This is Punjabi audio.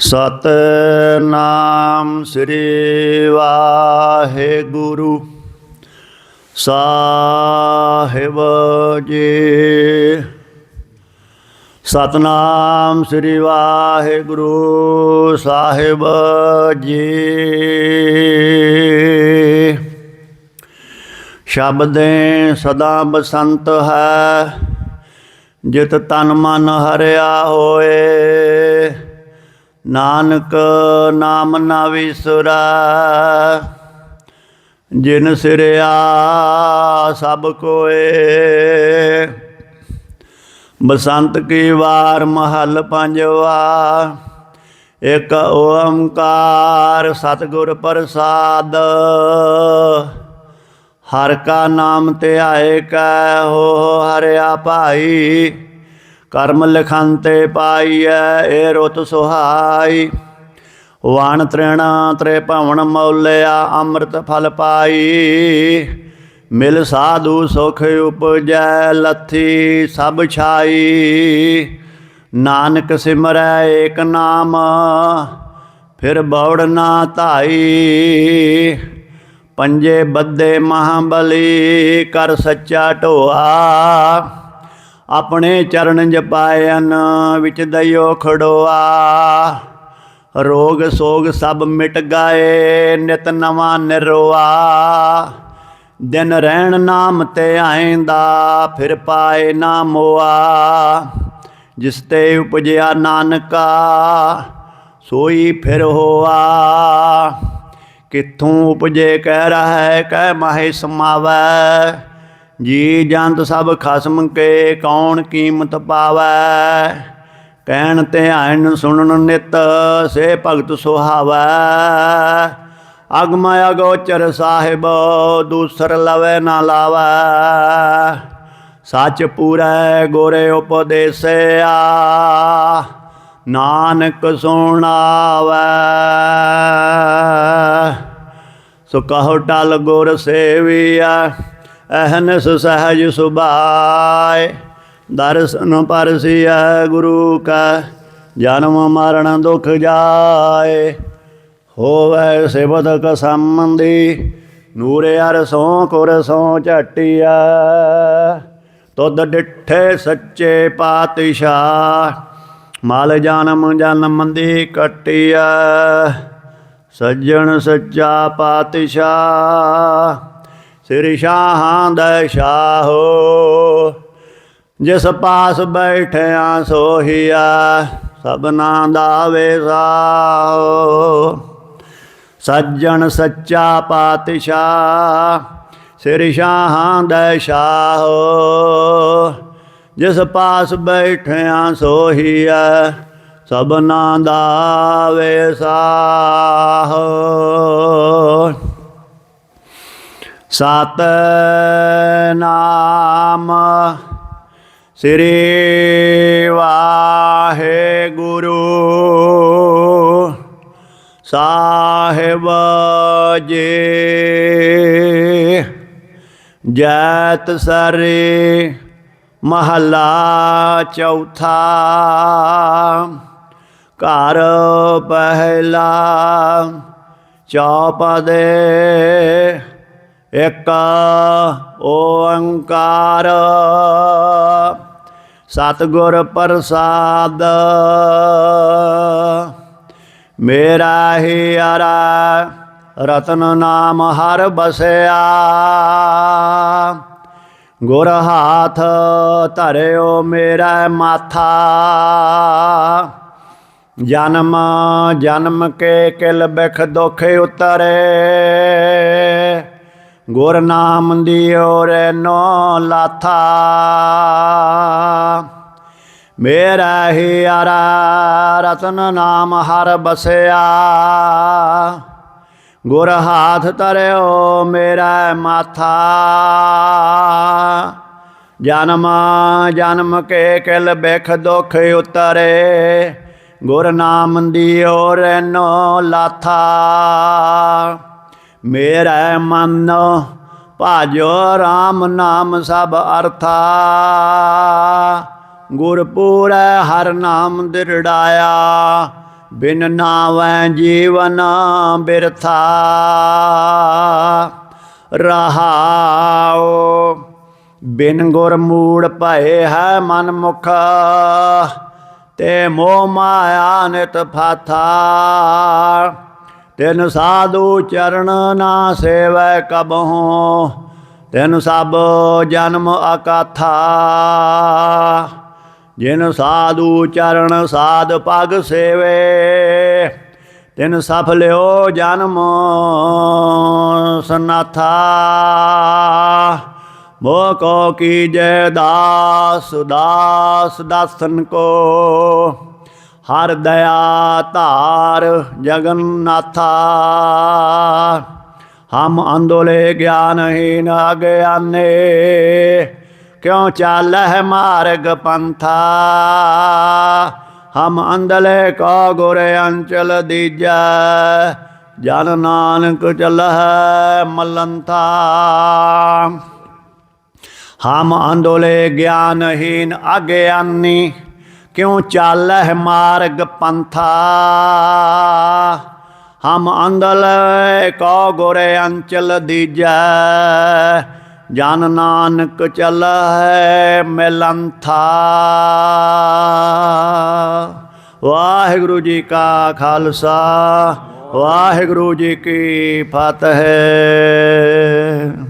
ਸਤਨਾਮ ਸ੍ਰੀ ਵਾਹਿਗੁਰੂ। ਸਾਹਿਬ ਜੀ। ਸਤਨਾਮ ਸ੍ਰੀ ਵਾਹਿਗੁਰੂ ਸਾਹਿਬ ਜੀ। ਸ਼ਬਦੇ ਸਦਾ ਬਸੰਤ ਹੈ, ਜਿਤ ਤਨ ਮਨ ਹਰਿਆ ਹੋਏ। ਨਾਨਕ ਨਾਮ ਨਾ ਵਿਸਰੈ। ਜਿਨ ਸਿਰਿਆ ਸਭ ਕੋਏ। ਬਸੰਤ ਕੀ ਵਾਰ ਮਹਲ ਪੰਜਵਾ। ਇਕ ਓੰਕਾਰ ਸਤਿਗੁਰ ਪ੍ਰਸਾਦ। ਹਰ ਕਾ ਨਾਮ ਧਿਆਏ ਕੈ, ਹੋ ਹਰਿਆ ਭਾਈ। ਕਰਮ ਲਖਨ ਤੇ ਪਾਈਐ, ਏ ਰੁਤ ਸੁਹਾਈ। ਵਾਣ ਤ੍ਰਿਣਾ ਤ੍ਰੇ ਭਵਨ ਮੌਲਿਆ, ਅੰਮ੍ਰਿਤ ਫਲ ਪਾਈ। ਮਿਲ ਸਾਧੂ ਸੁਖ ਉਪਜੈ, ਲੱਥੀ ਸਭ ਛਾਈ। ਨਾਨਕ ਸਿਮਰੈ ਏਕ ਨਾਮ, ਫਿਰ ਬੌੜ ਨਾ ਧਾਈ। ਪੰਜੇ ਬੱਦੇ ਮਹਾਬਲੀ, ਕਰ ਸੱਚਾ ਢੋਆ। ਆਪਣੇ ਚਰਨ ਜਪਾਇਨ ਵਿੱਚ ਦਇਓ ਖੜੋਆ। ਰੋਗ ਸੋਗ ਸਭ ਮਿਟ ਗਏ, ਨਿਤ ਨਵਾਂ ਨਿਰਵਾ ਦਿਨ ਰਹਿਣ ਨਾਮ ਤੇ ਆਇਂਦਾ, ਫਿਰ ਪਾਏ ਨਾ ਮੋਆ। ਜਿਸ ਤੇ ਉਪਜਿਆ ਨਾਨਕਾ, ਸੋਈ ਫਿਰ ਹੋਆ। ਕਿੱਥੋਂ ਉਪਜੇ ਕਹਿ ਰਹਾ ਕਹਿ ਮਾਹੇ ਸਮਾਵੈ। ਜੀ ਜੰਤ ਸਭ ਖਸਮ ਕੇ ਕੌਣ ਕੀਮਤ ਪਾਵੈ? ਕਹਿਣ ਧਿਆਨ ਸੁਣਨ ਨਿਤ ਸੇ ਭਗਤ ਸੁਹਾਵੈ। ਅਗਮ ਅਗੋਚਰ ਸਾਹਿਬ, ਦੂਸਰ ਲਵੇ ਨਾ ਲਾਵੈ। ਸੱਚ ਪੂਰੈ ਗੋਰੇ ਉਪਦੇਸਿਆ, ਨਾਨਕ ਸੁਣਾਵੈ। ਸੋ ਕਹੋ ਟਲ ਗੁਰ ਸੇਵੀਆ ਅਹਨਸ ਸਹਜ ਸੁਭਾਏ, ਦਰਸ਼ਨ ਪਰਸਿਆ ਗੁਰੂ ਕਾ, ਜਨਮ ਮਰਨ ਦੁਖ ਜਾਏ। ਹੋਵੇ ਸਿਵਤ ਕ ਸੰਬੰਧੀ, ਨੂਰੇ ਅਰਸੋਂ ਕੁਰਸੋਂ ਝਟਿਆ ਤੁਧ ਡਿੱਠੇ ਸੱਚੇ ਪਾਤਸ਼ਾਹ, ਮਾਲ ਜਨਮ ਜਨਮ ਦੀ ਕਟਿਆ ਸੱਜਣ ਸੱਚਾ ਪਾਤਸ਼ਾਹ ਸਿਰ ਸ਼ਾਹਾਂ ਦਾ ਸ਼ਾਹੋ, ਜਿਸ ਪਾਸ ਬੈਠਿਆ ਸੋਹੀਆ ਸਭਨਾ ਦਾ ਵੇਸਾਹੋ। ਸੱਜਣ ਸੱਚਾ ਪਾਤਸ਼ਾਹ, ਸਿਰ ਸ਼ਾਹਾਂ ਦਾ ਸ਼ਾਹੋ, ਜਿਸ ਪਾਸ ਬੈਠਿਆ ਸੋਹੀਆ ਸਭਨਾ ਦਾ ਵੇਸਾਹੋ। ਸਤ ਨਾਮ ਸ੍ਰੀ ਵਾਹਿਗੁਰੂ ਸਾਹਿਬ ਜੀ। ਜੈਤ ਸਰੇ ਮਹਲਾ ਚੌਥਾ। ਘਰ ਪਹਿਲਾ ਚੌਪਦੇ। ਇਕ ਓੰਕਾਰ। ਸਤਿਗੁਰ ਪ੍ਰਸਾਦ। ਮੇਰਾ ਹੀ ਆਰਾ ਰਤਨ ਨਾਮ ਹਰ ਬਸਿਆ। ਗੁਰ ਹਾਥ ਧਰਿਓ ਮੇਰਾ ਮਾਥਾ। ਜਨਮ ਜਨਮ ਕੇ ਕਿਲ ਬਿਖ ਦੁਖ ਉਤਰੇ। ਗੁਰ ਨਾਮ ਦਿਓ ਰੇ ਨੋ ਲਾਥਾ। ਮੇਰਾ ਹੀ ਆਰਾ ਰਤਨ ਨਾਮ ਹਰ ਬਸਿਆ। ਗੁਰ ਹਾਥ ਧਰਿਓ ਮੇਰਾ ਮਾਥਾ। ਜਨਮ ਜਨਮ ਕੇ ਕਿਲ ਬਿਖ ਦੁਖ ਉਤਰੇ। ਗੁਰ ਨਾਮ ਦਿਓ ਰੈਨੋ ਲਾਥਾ। ਮੇਰਾ ਮਨ ਭਾਜੋ RAM ਨਾਮ ਸਭ ਅਰਥਾ। ਗੁਰਪੂਰੈ ਹਰ ਨਾਮ ਦਿਰੜਾਇਆ, ਬਿਨ ਨਾਵੈ ਜੀਵਨ ਬਿਰਥਾ। ਰਹਾਉ, ਬਿਨ ਗੁਰ ਮੂੜ ਭਏ ਹੈ ਮਨ ਮੁਖ ਤੇ ਮੋਹ ਮਾਇਆ ਨਿਤ ਫਾਥਾ। ਤਿਨ ਸਾਧੂ ਚਰਨ ਨਾ ਸੇਵੈ ਕਬਹੂ, ਤਿਨ ਸਭ ਜਨਮ ਅਕਾਥਾ। ਜਿਨ ਸਾਧੂ ਚਰਨ ਸਾਧ ਪਗ ਸੇਵੇ, ਤਿਨ ਸਫਲਿਓ ਜਨਮ ਸਨਾਥਾ। ਮੋ ਕੋ ਕੀਜੈ ਦਾਸ ਦਾਸ ਦਾਸਨ ਕੋ। ਹਰ ਦਇਆ ਧਾਰ ਜਗਨਨਾਥਾ। ਹਮ ਅੰਦੋਲੇ ਗਿਆਨਹੀਨ ਅਗਿਆਨੇ ਕਿਉ ਚਾਲਹਿ ਮਾਰਗ ਪੰਥਾ? ਹਮ ਅੰਦਲੇ ਕੋ ਗੁਰ ਅੰਚਲ ਦੀਜੈ, ਜਨ ਨਾਨਕ ਚਲਹਿ ਮਲੰਥਾ। ਹਮ ਅੰਦੋਲੇ ਗਿਆਨਹੀਨ ਅਗਿਆਨੀ ਕਿਉ ਚਾਲਹਿ ਮਾਰਗ ਪੰਥਾ? ਹਮ ਅੰਦਲ ਕੋ ਗੋਰੇ ਅੰਚਲ ਦੀਜੈ, ਜਨ ਨਾਨਕ ਚਲਹਿ ਮਿਲੰਥਾ। ਵਾਹਿਗੁਰੂ ਜੀ ਕਾ ਖਾਲਸਾ, ਵਾਹਿਗੁਰੂ ਜੀ ਕੀ ਫਤਿਹ।